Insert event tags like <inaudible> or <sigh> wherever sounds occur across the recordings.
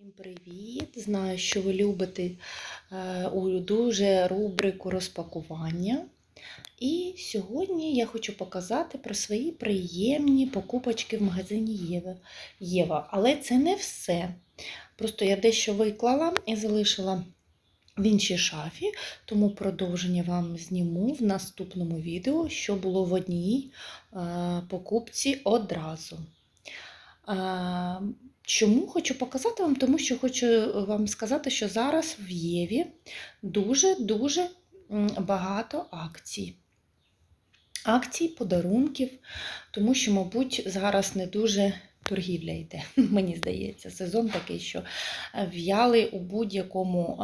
Всім привіт! Знаю, що ви любите е, дуже рубрику розпакування. І сьогодні я хочу показати про свої приємні покупочки в магазині Єва. Але це не все. Просто я дещо виклала і залишила в іншій шафі, тому продовження вам зніму в наступному відео, що було в одній е, покупці одразу. Е, Чому хочу показати вам? Тому що хочу вам сказати, що зараз в Єві дуже-дуже багато акцій. Акцій, подарунків, тому що, мабуть, зараз не дуже торгівля йде. <laughs> Мені здається, сезон такий, що в'яли у будь-якому,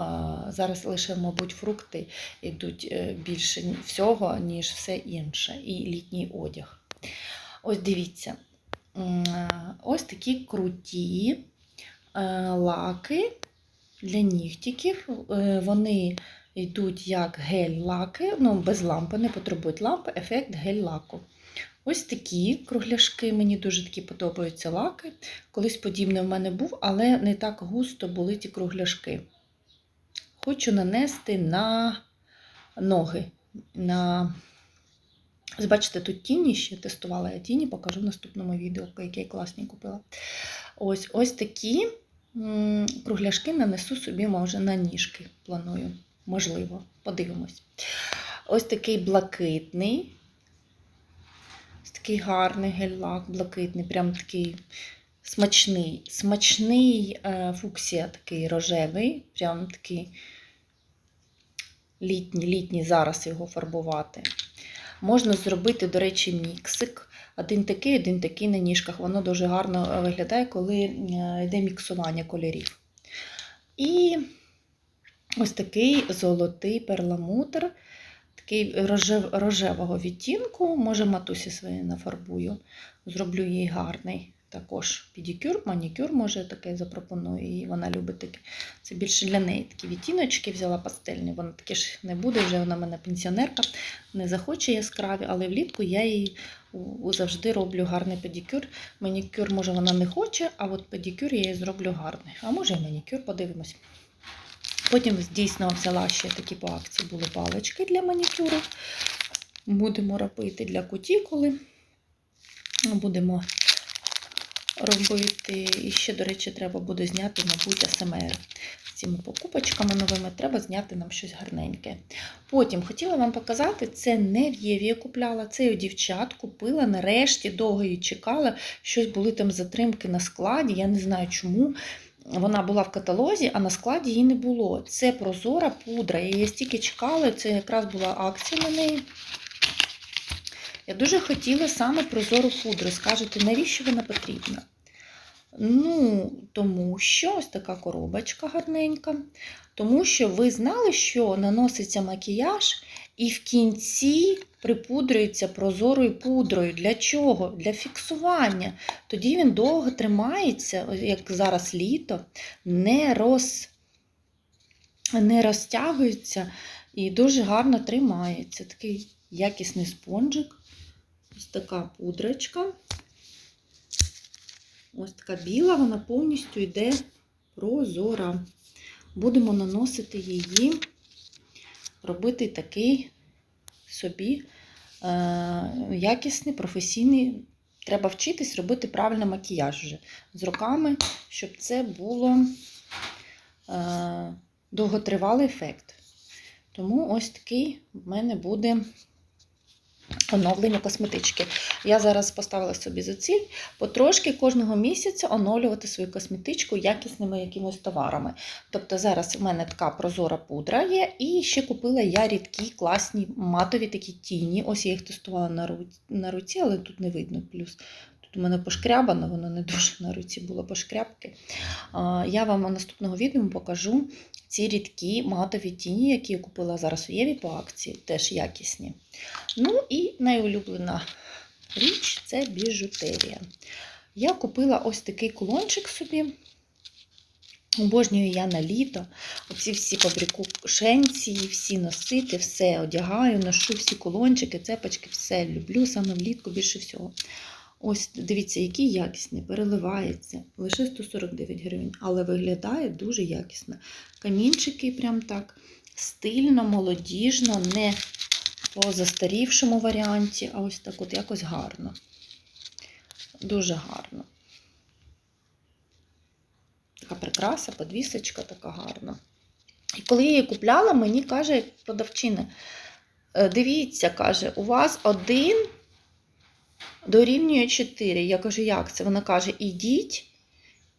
зараз лише, мабуть, фрукти йдуть е, більше всього, ніж все інше, і літній одяг. Ось дивіться. М, Ось такі круті е, лаки для нігтиків. Е, Вони йдуть як гель-лаки, ну, без лампи, не потребують лампи, ефект гель-лаку. Ось такі кругляшки, мені дуже такі подобаються лаки. Колись подібне в мене був, але не так густо були ті кругляшки. Хочу нанести на ноги. на Ось тут тіні ще тестувала я тіні, покажу в наступному відео, які я класні купила. Ось ось такі кругляшки нанесу собі, може, на ніжки планую. Можливо, подивимось. Ось такий блакитний. Ось такий гарний гель-лак, блакитний, прям такий смачний. Смачний е, фуксія такий рожевий, прям такий літній, літній зараз його фарбувати. Можна зробити, до речі, міксик. Один такий, один такий на ніжках. Воно дуже гарно виглядає, коли е, йде міксування кольорів. І ось такий золотий перламутр, такий рожев, рожевого відтінку. Може, матусі своєї нафарбую. Зроблю їй гарний. Також педикюр, манікюр, може, таке запропоную. І вона любить таке. Це більше для неї такі відтіночки взяла пастельні. Вона таке ж не буде, вже вона в мене пенсіонерка, не захоче яскраві, але влітку я їй завжди роблю гарний педикюр. Манікюр, може, вона не хоче, а от педикюр я їй зроблю гарний. А може і манікюр, подивимось. Потім дійсно взяла ще такі по акції були палички для манікюру. Будемо робити для кутікули. Будемо робити. І ще, до речі, треба буде зняти, мабуть, АСМР. З цими покупочками новими треба зняти нам щось гарненьке. Потім хотіла вам показати, це не в Єві я купляла, це у дівчат купила. Нарешті довго її чекала. Щось були там затримки на складі. Я не знаю чому. Вона була в каталозі, а на складі її не було. Це прозора пудра. Я її стільки чекала, це якраз була акція на неї. Я дуже хотіла саме прозору пудру. Скажете, навіщо вона потрібна? Ну, тому що ось така коробочка гарненька. Тому що ви знали, що наноситься макіяж і в кінці припудрюється прозорою пудрою. Для чого? Для фіксування. Тоді він довго тримається, як зараз літо, не, роз... не розтягується і дуже гарно тримається. Такий якісний спонжик. Ось така пудрочка. Ось така біла, вона повністю йде прозора. Будемо наносити її, робити такий собі е, якісний, професійний. Треба вчитись робити правильно макіяж вже з руками, щоб це було е, довготривалий ефект. Тому ось такий в мене буде оновлення косметички. Я зараз поставила собі за ціль потрошки кожного місяця оновлювати свою косметичку якісними якимось товарами. Тобто зараз в мене така прозора пудра є, і ще купила я рідкі класні матові такі тіні. Ось я їх тестувала на руці, але тут не видно плюс. Тут у мене пошкрябано, воно не дуже на руці було пошкрябки. Я вам наступного відео покажу ці рідкі матові тіні, які я купила зараз у Єві по акції, теж якісні. Ну і найулюблена річ це біжутерія. Я купила ось такий кулончик собі. Обожнюю я на літо. Оці всі фабрикушенці, всі носити, все одягаю, ношу всі кулончики, цепочки, все люблю саме влітку більше всього. Ось дивіться, який якісний, переливається. Лише 149 гривень, але виглядає дуже якісно. Камінчики прям так стильно, молодіжно, не по застарівшому варіанті, а ось так от якось гарно. Дуже гарно. Така прикраса, подвісочка така гарна. І коли я її купляла, мені каже продавчина, «Е, дивіться, каже, у вас один дорівнює 4. Я кажу, як це? Вона каже, ідіть,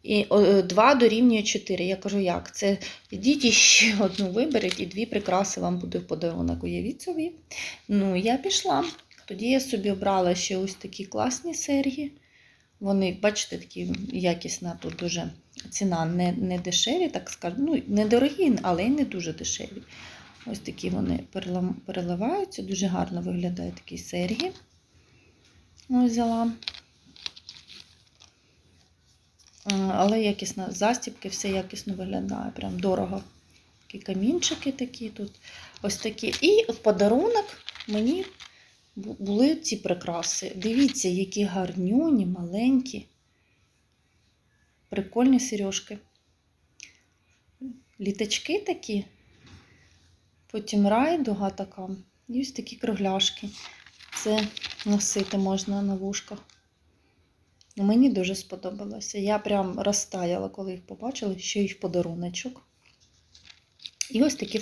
і 2 дорівнює 4. Я кажу, як це? Ідіть і ще <laughs> одну виберіть, і дві прикраси вам буде в подарунок. Уявіть собі. Ну, я пішла. Тоді я собі обрала ще ось такі класні серги. Вони, бачите, такі якісна тут дуже ціна не, не дешеві, так скажемо. Ну, не дорогі, але й не дуже дешеві. Ось такі вони переливаються, дуже гарно виглядає такі серги. Ось взяла. Е, Але якісно, застібки, все якісно виглядає, прям дорого. Такі камінчики такі тут. Ось такі. І в подарунок мені були ці прикраси. Дивіться, які гарнюні, маленькі. Прикольні сережки. Літачки такі. Потім райдуга така. І ось такі кругляшки. Це носити можна на вушках. Мені дуже сподобалося. Я прям розтаяла, коли їх побачила, ще й в подаруночок. І ось такі